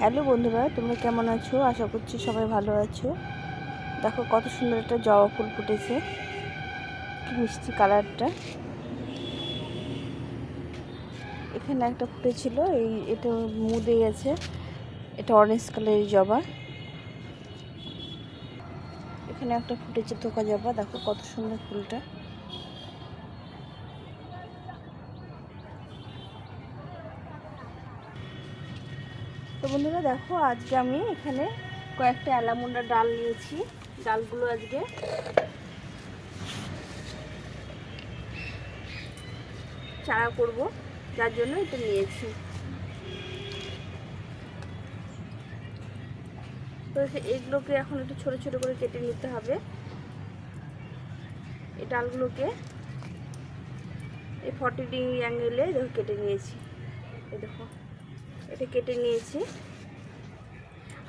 Hello বন্ধুরা, তোমরা কেমন আছো? আশা করছি সবাই ভালো আছো। দেখো কত সুন্দর একটা জবা ফুল ফুটেছে। কি মিষ্টি কালারটা। এখানে একটা ফুটেছিল, এই এটা মুদে গেছে এটা অরেঞ্জ কালারের জবা। এখানে একটা ফুটেছে থোকা জবা, দেখো কত সুন্দর ফুলটা। বন্ধুরা, দেখো আজকে আমি এখানে কয়েকটা অ্যালামুন্ডা ডাল নিয়েছি। ডালগুলো আজকে চারা করব, যার জন্য এটা নিয়েছি। তো এগুলোকে এখন একটু ছোট ছোট করে কেটে নিতে হবে। এই ডালগুলোকে এই ফর্টি ডিগ্রি অ্যাঙ্গেলে দেখো কেটে নিয়েছি। এই দেখো, এটা কেটে নিয়েছি।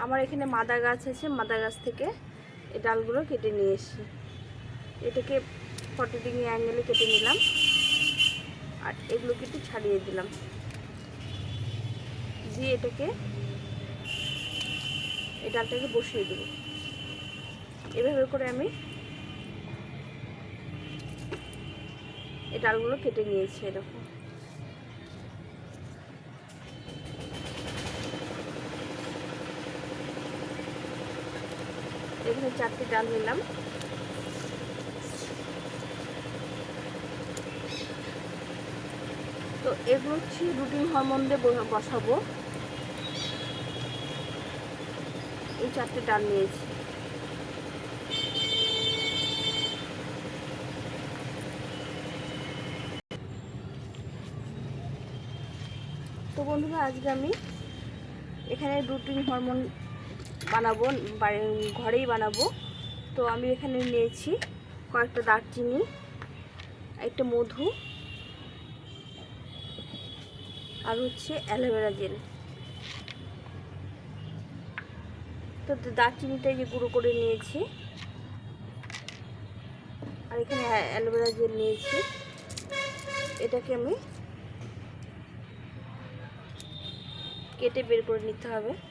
আমার এখানে মাদা গাছ আছে মাদা গাছ থেকে এই ডালগুলো কেটে নিয়ে এসেছি। এটাকে ফটো ডিগ্রি অ্যাঙ্গেলে কেটে নিলাম। আর এগুলোকে একটু ছাড়িয়ে দিলাম। দিয়ে এটাকে এই ডালটাকে বসিয়ে দেবো। এভাবে করে আমি এই ডালগুলো কেটে নিয়েছি এরকম। এখানে চারটি ডাল নিলাম। তো এগুলো হচ্ছে রুটিন হরমোন দিয়ে বসাবো। এই চারটে ডাল নিয়েছি। তো বন্ধুরা, আজকে আমি এখানে রুটিন হরমোন বানাবো ঘরেই বানাবো। তো আমি এখানে নিয়েছি কয়েকটা দারচিনি, একটা মধু, আর হচ্ছে অ্যালোভেরা জেল। তো দারচিনিটা যে গুঁড়ো করে নিয়েছি। আর এখানে অ্যা- অ্যালোভেরা জেল নিয়েছি। এটাকে আমি কেটে বের করে নিতে হবে।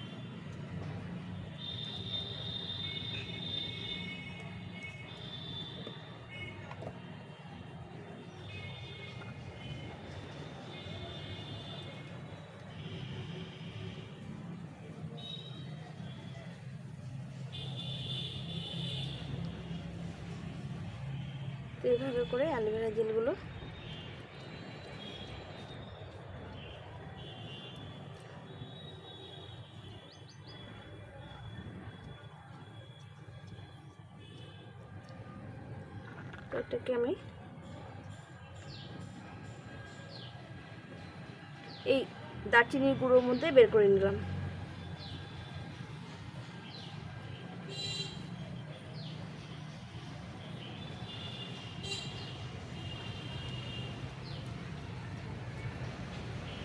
এইভাবে করে অ্যালোভেরা জেলগুলো। এটাকে আমি এই দারচিনির গুঁড়োর মধ্যে বের করে নিলাম।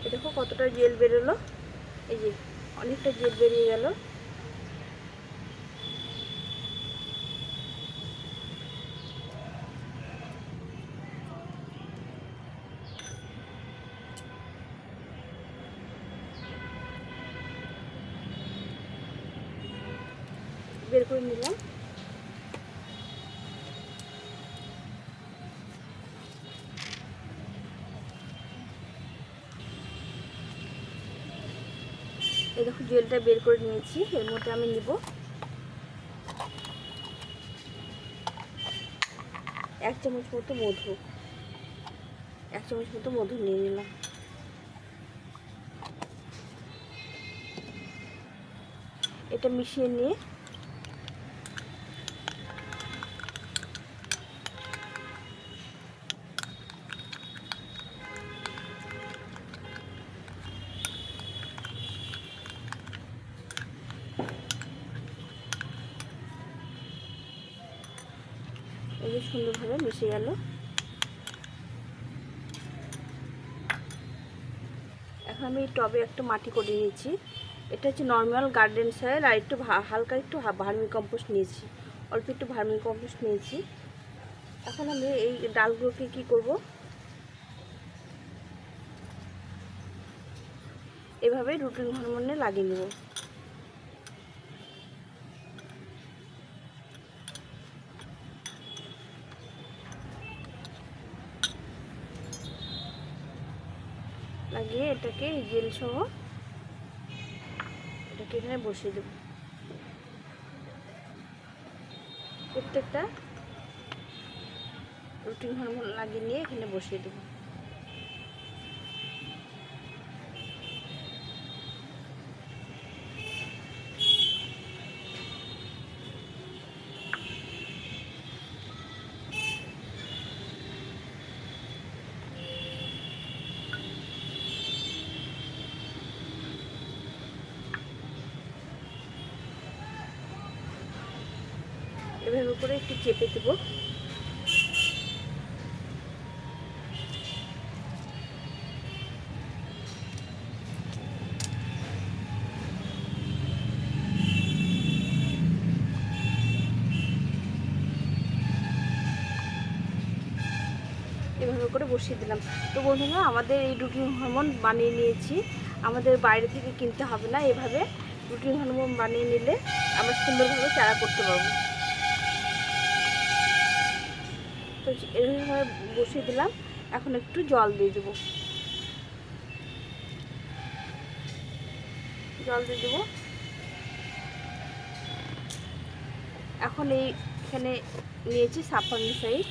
এ দেখো কতটা জেল বেরোলো। এই যে অনেকটা জেল বেরিয়ে গেল। বের করে নিলাম। এই দেখো জেলটা বের করে নিয়েছি। এর মধ্যে আমি নিব এক চামচ মতো মধু। এক চামচ মতো মধু নিয়ে নিলাম। এটা মিশিয়ে নিয়ে যে সুন্দরভাবে মিশে গেল। এখন আমি টবে একটু মাটি করে নিয়েছি। এটা হচ্ছে নর্মাল গার্ডেন সয়েল আর একটু হালকা একটু ভার্মি কম্পোস্ট নিয়েছি। অল্প একটু ভার্মি কম্পোস্ট নিয়েছি। এখন আমি এই ডালগুলোকে কি করব? এভাবে রুটিন হরমোনে লাগিয়ে নেব। লাগিয়ে এটাকে জেল সহ এটাকে এখানে বসিয়ে দেব। প্রত্যেকটা রুটিন হরমোন লাগিয়ে নিয়ে এখানে বসিয়ে দেবো। করে একটু চেপে দেবো। এভাবে করে বসিয়ে দিলাম। তো বন্ধুরা, আমাদের এই রুটিন হরমোন বানিয়ে নিয়েছি। আমাদের বাইরে থেকে কিনতে হবে না, এভাবে রুটিন হরমোন বানিয়ে নিলে আমরা সুন্দরভাবে চারা করতে পারব। তো এভাবে বসিয়ে দিলাম। এখন একটু জল দিয়ে দেবো। জল দিয়ে দেবো। এখন এই এখানে নিয়েছি সাফানি সাইড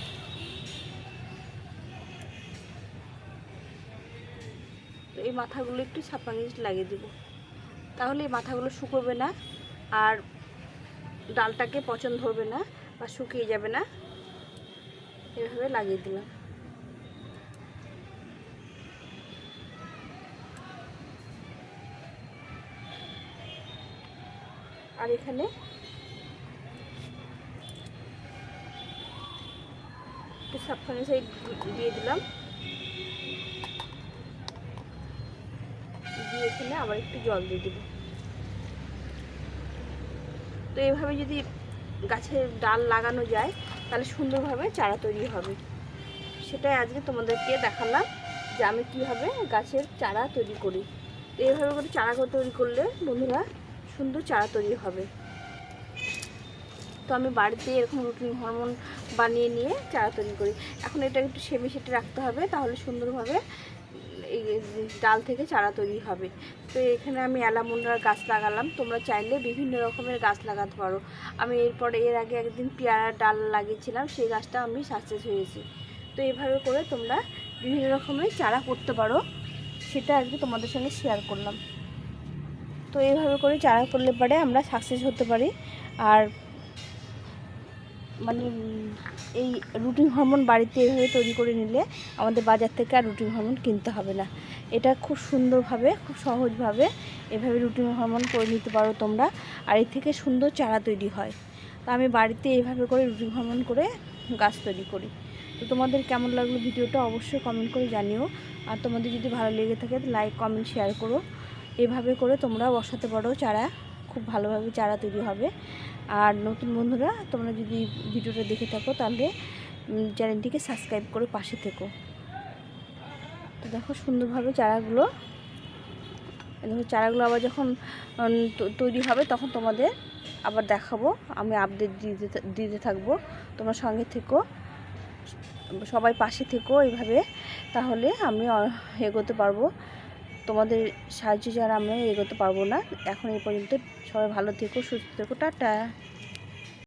এই মাথাগুলো একটু ছাপাঙ্গিজ লাগিয়ে দেবো। তাহলে এই মাথাগুলো শুকোবে না আর ডালটাকে পচন ধরবে না বা শুকিয়ে যাবে না। এভাবে লাগিয়ে দিলাম। আর এখানে একটু সাফানি সাইড দিয়ে দিলাম। দিয়ে এখানে আবার একটু জল দিয়ে দেবো তো এইভাবে যদি গাছের ডাল লাগানো যায় তাহলে সুন্দরভাবে চারা তৈরি হবে। সেটাই আজকে তোমাদেরকে দেখালাম যে আমি কীভাবে গাছের চারা তৈরি করি। এইভাবে করে চারা তৈরি করলে বন্ধুরা সুন্দর চারা তৈরি হবে। তো আমি বাড়িতে এরকম রুটিন হরমোন বানিয়ে নিয়ে চারা তৈরি করি। এখন এটা একটু সেমি সেটে রাখতে হবে, তাহলে সুন্দরভাবে এই ডাল থেকে চারা তৈরি হবে। তো এখানে আমি অ্যালামুন্ডার গাছ লাগালাম, তোমরা চাইলে বিভিন্ন রকমের গাছ লাগাতে পারো। আমি এরপরে এর আগে একদিন পেয়ারার ডাল লাগিয়েছিলাম, সেই গাছটা আমি সাকসেস হয়েছি। তো এইভাবে করে তোমরা বিভিন্ন রকমের চারা করতে পারো, সেটা আজকে তোমাদের সঙ্গে শেয়ার করলাম। তো এইভাবে করে চারা করলে পরে আমরা সাকসেস হতে পারি। আর মানে এই রুটিন হরমোন বাড়িতে এভাবে তৈরি করে নিলে আমাদের বাজার থেকে আর রুটিন হরমোন কিনতে হবে না। এটা খুব সুন্দরভাবে, খুব সহজভাবে এভাবে রুটিন হরমোন করে নিতে পারো তোমরা। আর এর থেকে সুন্দর চারা তৈরি হয়। তো আমি বাড়িতে এইভাবে করে রুটিন হরমোন করে গাছ তৈরি করি। তো তোমাদের কেমন লাগল ভিডিওটা অবশ্যই কমেন্ট করে জানিও। আর তোমাদের যদি ভালো লেগে থাকে লাইক কমেন্ট শেয়ার করো। এভাবে করে তোমরা বসাতে পারো চারা। খুব ভালোভাবে চারা তৈরি হবে। আর নতুন বন্ধুরা, তোমরা যদি ভিডিওটা দেখে থাকো, তাহলে চ্যানেলটিকে সাবস্ক্রাইব করে পাশে থেকো। তো দেখো সুন্দরভাবে চারাগুলো, দেখো চারাগুলো আবার যখন তৈরি হবে, তখন তোমাদের আবার দেখাবো। আমি আপডেট দিতে দিতে থাকব। তোমরা সঙ্গে থেকো, সবাই পাশে থেকো এইভাবে। তাহলে আমি এগোতে পারব। তোমাদের সাহায্য ছাড়া আমরা এগোতে পারব না। এখন এই পর্যন্ত সবাই ভালো থেকো, সুস্থ থেকো, টাটা।